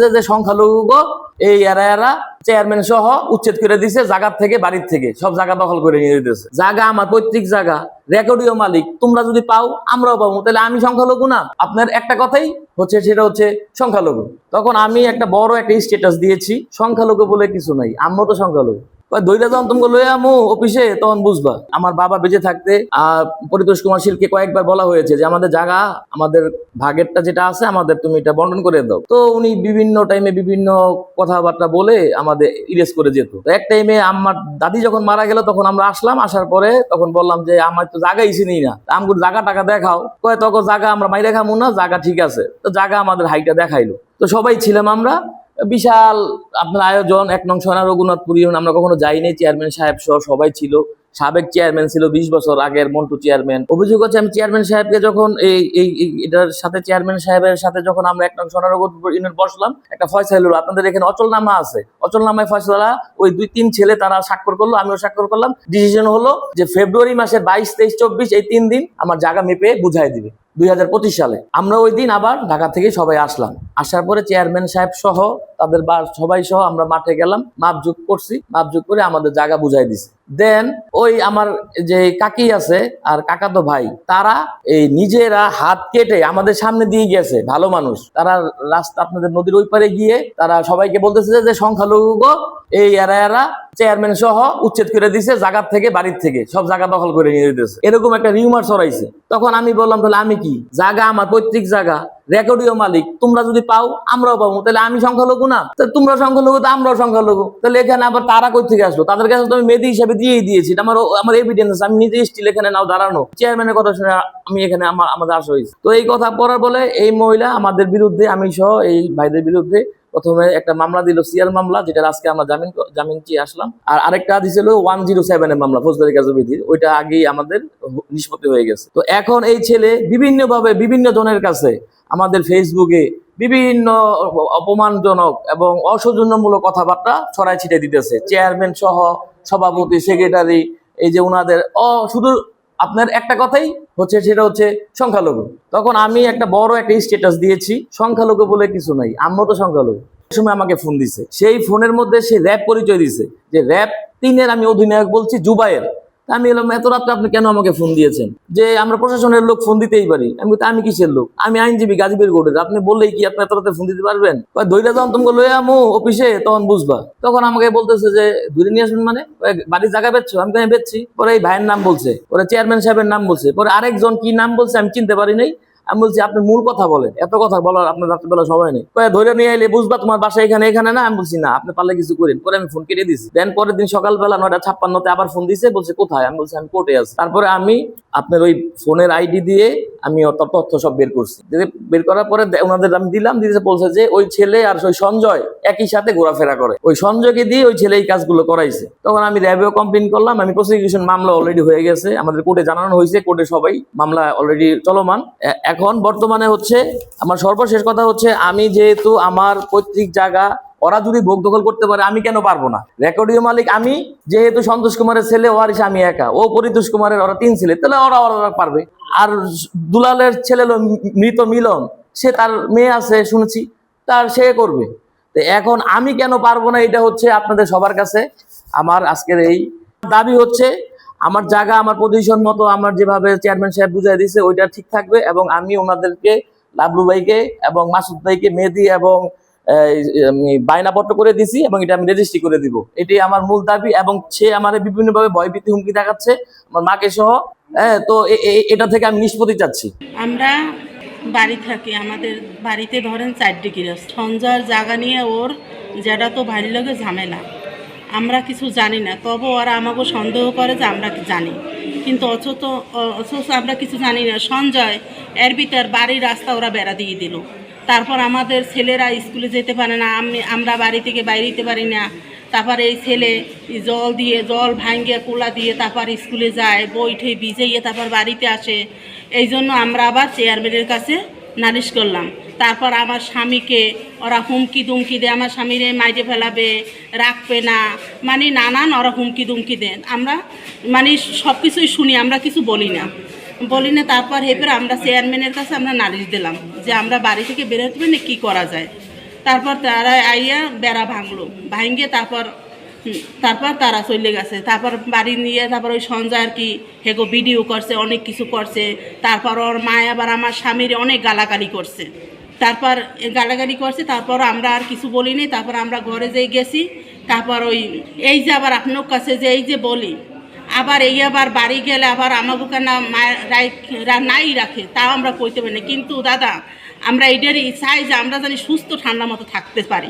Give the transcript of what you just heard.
যে যে সংখ্যালঘু এই এরা এরা চেয়ারম্যান সহ উচ্ছেদ করে দিছে জায়গার থেকে, বাড়ির থেকে। সব জায়গা দখল করে নিয়ে দিয়েছে জায়গা আমার পৈতৃক জায়গা রেকর্ডিও মালিক। তোমরা যদি পাও, আমরাও পাবো। তাহলে আমি সংখ্যালঘু না। আপনার একটা কথাই হচ্ছে, সেটা হচ্ছে সংখ্যালঘু। তখন আমি একটা বড় একটা স্টেটাস দিয়েছি। সংখ্যালঘু বলে কিছু নাই। আমরা তো সংখ্যালঘু। দইরা যখন তুমি লয়ে আমু অফিসে, তখন বুঝবা। আমার বাবা বেঁচে থাকতে, আর পরিতোষ কুমার শীলকে কয়েকবার বলা হয়েছে যে, আমাদের জায়গা, আমাদের ভাগেরটা যেটা আছে, আমাদের তুমি এটা বন্টন করে দাও। তো উনি বিভিন্ন টাইমে বিভিন্ন কথাবার্তা বলে আমাদের ইরেজ করে যেত। এক টাইমে আমার দাদি যখন মারা গেল, তখন আমরা আসলাম, আসার পরে তখন বললাম যে, আমার তো জায়গাই চিনি না। আমাকে জায়গা টাকা দেখাও। কয়, তখন জায়গা আমরা মাইরে খামু না, জায়গা ঠিক আছে। তো জায়গা আমাদের হাইটা দেখাইলো। তো সবাই ছিলাম আমরা। বিশাল আপনার আয়োজন, এক নং সোনা রঘুনাথপুর আমরা কখনো যাইনি চেয়ারম্যান সাহেব সহ সবাই ছিল। সাবেক চেয়ারম্যান ছিল বিশ বছর আগের মন্টু চেয়ারম্যান অভিযোগ হচ্ছে আমি চেয়ারম্যান সাহেবকে যখন এই এই এটার সাথে চেয়ারম্যান সাহেবের সাথে যখন আমরা এক নং সোনা রঘুনাথপুর ইউনিয়ন বসলাম, একটা ফয়সালা হলো, আপনাদের এখানে অচলনামা আছে। অচলনামায় ফয়সালা, ওই দুই, তিন ছেলে তারা স্বাক্ষর করল, আমিও স্বাক্ষর করলাম। ডিসিশন হলো যে ফেব্রুয়ারি মাসের বাইশ, তেইশ, চব্বিশ, এই তিন দিন আমার জায়গা মেপে বুঝাই দিবে। দুই হাজার পঁচিশ সালে। আমরা ওই দিন আবার ঢাকা থেকে সবাই আসলাম। আসার পরে চেয়ারম্যান সাহেব সহ তাদের সবাই সহ আমরা মাঠে গেলাম মাপযোগ করছি মাপযোগ করে আমাদের জায়গা বুঝাই দিছে। দেন ওই আমার যে কাকি আছে আর কাকা তো ভাই, তারা এই নিজেরা হাত কেটে আমাদের সামনে দিয়ে গেছে, ভালো মানুষ। তারা রাস্তা আপনাদের নদীর ওই পারে গিয়ে তারা সবাইকে বলতেছে যে সংখ্যালঘু গো, এই এরা এরা চেয়ারম্যান সহ উচ্ছেদ করে দিছে জায়গার থেকে, বাড়ির থেকে। সব জায়গা দখল করে নিয়ে দিতেছে এরকম একটা রিউমার ছড়াইছে। তখন আমি বললাম, তাহলে আমি কি? জায়গা আমার, পৈতৃক জায়গা রেকর্ডীয় মালিক। তোমরা যদি পাও, আমরাও পাবো। তাহলে আমি সংখ্যালঘু না? তোমরা সংখ্যালঘু, তো আমরাও সংখ্যালঘু। তাহলে এখানে আবার তারা কই থেকে আসলো? তাদের কাছে তো আমি মেদি হিসাবে দিয়েই দিয়েছি। আমার আমার এভিডেন্স আমি নিজে স্টিল এখানে নাও দাঁড়ানো। চেয়ারম্যানের কথা শুনে আমি এখানে আমার আমাদের আসা হয়েছে। তো এই কথা পড়ার বলে এই মহিলা আমাদের বিরুদ্ধে, আমি সহ এই ভাইদের বিরুদ্ধে প্রথমে একটা মামলা দিল সিআর মামলা যেটা আজকে আমরা জামিন জামিন চেয়ে আসলাম। আর আরেকটা দিছিল ওয়ান জিরো সেভেনের মামলা, ফৌজদারি কার্যবিধির ওইটা আগেই আমাদের নিষ্পত্তি হয়ে গেছে। তো এখন এই ছেলে বিভিন্নভাবে বিভিন্ন জনের কাছে আমাদের ফেসবুকে বিভিন্ন অপমানজনক এবং অসৌজন্যমূলক কথাবার্তা ছড়াই ছিটে দিতেছে। চেয়ারম্যান সহ সভাপতি সেক্রেটারি এই যে ওনাদের অ শুধু আপনার একটা কথাই হচ্ছে, সেটা হচ্ছে সংখ্যালঘু। তখন আমি একটা বড় একটা স্ট্যাটাস দিয়েছি, সংখ্যালঘু বলে কিছু নাই আমরা তো সংখ্যালঘু। সময় আমাকে ফোন দিছে। সেই ফোনের মধ্যে সে র্যাব পরিচয় দিছে, যে র্যাব তিনের আমি অধিনায়ক বলছি, জুবাইয়ের। আমি এলাম, এত রাত্রে আপনি কেন আমাকে ফোন দিয়েছেন? যে, আমরা প্রশাসনের লোক ফোন দিতেই পারি। আমি আমি কিসের লোক? আমি আইনজীবী গাজীবের গোডের আপনি বললেই কি আপনি এত রাতে ফোন দিতে পারবেন? ধৈর্য যখন তোমাকে লয়ে আমু অফিসে তখন বুঝবা। তখন আমাকে বলতেছে যে ধরে নিয়ে আসবেন মানে? বাড়ির জায়গা বেচছো? আমি কেন বেচছি। পরে এই ভাইয়ের নাম বলছে, পরে চেয়ারম্যান সাহেবের নাম বলছে, পরে আরেকজন কি নাম বলছে আমি চিনতে পারি নাই। আমি বলছি, আপনি মূল কথা বলেন। এত কথা বলার আপনার রাত্রিবেলা সময় নেই। কয়ে ধরে নিয়ে এলে বুঝবা তোমার বাসা এখানে এখানে না? আমি বলছি, না, আপনি পারলে কিছু করেন। পরে আমি ফোন কেটে দিছি। দেন পরের দিন সকালবেলা নয়টা ছাপ্পান্নতে আবার ফোন দিছে, বলছে, কোথায়? আমি বলছি, আমি কোর্টে আছি। তারপরে আমি আপনার ওই ফোনের আইডি দিয়ে আমি তথ্য সব বের করছি। বের করার পরে ওনাদের আমি দিলাম দিতে বলছে যে ওই ছেলে আর ওই সঞ্জয় একই সাথে ঘোরাফেরা করে। ওই সঞ্জয়কে দিয়ে ওই ছেলে এই কাজগুলো করাইছে। তখন আমি র্যাবেও কমপ্লেন করলাম, আমি প্রসিকিউশন মামলা অলরেডি হয়ে গেছে। আমাদের কোর্টে জানানো হয়েছে কোর্টে সবাই মামলা অলরেডি চলমান। এ- এখন বর্তমানে হচ্ছে আমার সর্বশেষ কথা হচ্ছে আমি যেহেতু আমার পৈতৃক জায়গা, ওরা যদি ভোগ দখল করতে পারে, আমি কেন পারব না? রেকর্ডীয় মালিক, আমি যেহেতু সন্তোষ কুমারের ছেলে ওয়ারিস আমি একা। ও পরিতোষ কুমারের, ওরা তিন ছেলে, তাহলে ওরা ওরা পারবে। আর দুলালের ছেলে মৃত মিলন, সে তার মেয়ে আছে, শুনেছি, তার সে করবে। তো এখন আমি কেন পারব না, এটা হচ্ছে আপনাদের সবার কাছে। আমার আজকের এই দাবি হচ্ছে আমার জায়গা, আমার পজিশন মতো আমার যেভাবে চেয়ারম্যান সাহেব বুঝাই দিয়েছে ওইটা ঠিক থাকবে এবং আমি ওনাদেরকে, লাবলু ভাইকে এবং মাসুদ ভাইকে মেহেদি এবং বায়নাপত্র করে দিছি এবং এটা আমি রেজিস্ট্রি করে দিব। এটি আমার মূল দাবি এবং সে আমার বিভিন্নভাবে ভয়ভীতি হুমকি দেখাচ্ছে, আমার মাকে সহ হ্যাঁ তো এটা থেকে আমি নিষ্পত্তি চাচ্ছি। আমরা বাড়ি থাকি, আমাদের বাড়িতে ধরেন চার ডিগ্রি, সঞ্জয়ের জায়গা নিয়ে ওর যেটা তো ভারী লাগে ঝামেলা। আমরা কিছু জানি না, তবে ওরা আমাকে সন্দেহ করে যে আমরা জানি। কিন্তু অথচ অথচ আমরা কিছু জানি না। সঞ্জয়, এর ভিতর বাড়ির রাস্তা ওরা বেড়া দিয়ে দিল। তারপর আমাদের ছেলেরা স্কুলে যেতে পারে না, আমি, আমরা বাড়ি থেকে বাইরে যেতে পারি না। তারপর এই ছেলে জল দিয়ে, জল ভাঙ্গে কোলা দিয়ে তারপর স্কুলে যায় বইঠে ভিজেইয়ে তারপর বাড়িতে আসে। এই জন্য আমরা আবার চেয়ারম্যানের কাছে নালিশ করলাম। তারপর আমার স্বামীকে, ওরা হুমকি দুমকি দেয়, আমার স্বামীরে মাইরে ফেলাবে, রাখবে না। মানে নানান ওরা হুমকি দুমকি দেন আমরা মানে সব কিছুই শুনি, আমরা কিছু বলি না। বলি না, তারপর হেপের আমরা চেয়ারম্যানের কাছে আমরা নালিশ দিলাম যে আমরা বাড়ি থেকে বেরোতে না, কী করা যায়? তারপর তারা আইয়া বেড়া ভাঙলো। ভাঙে তারপর তারপর তারা চলে গেছে। তারপর বাড়ি নিয়ে তারপর ওই সঞ্জয় আর কি হেগো ভিডিও করছে, অনেক কিছু করছে। তারপর ওর মায় আবার আমার স্বামীর অনেক গালাগালি করছে। তারপর গালাগালি করছে, তারপর আমরা আর কিছু বলিনি তারপর আমরা ঘরে যেয়ে গেছি। তারপর ওই, এই যে আবার আপনার কাছে যে এই যে বলি, আবার এই আবার বাড়ি গেলে আবার আমাকে না মায়ের নাই রাখে, তাও আমরা কইতে পারি না। কিন্তু দাদা, আমরা এইটারই চাই যে আমরা জানি সুস্থ ঠান্ডা মতো থাকতে পারি।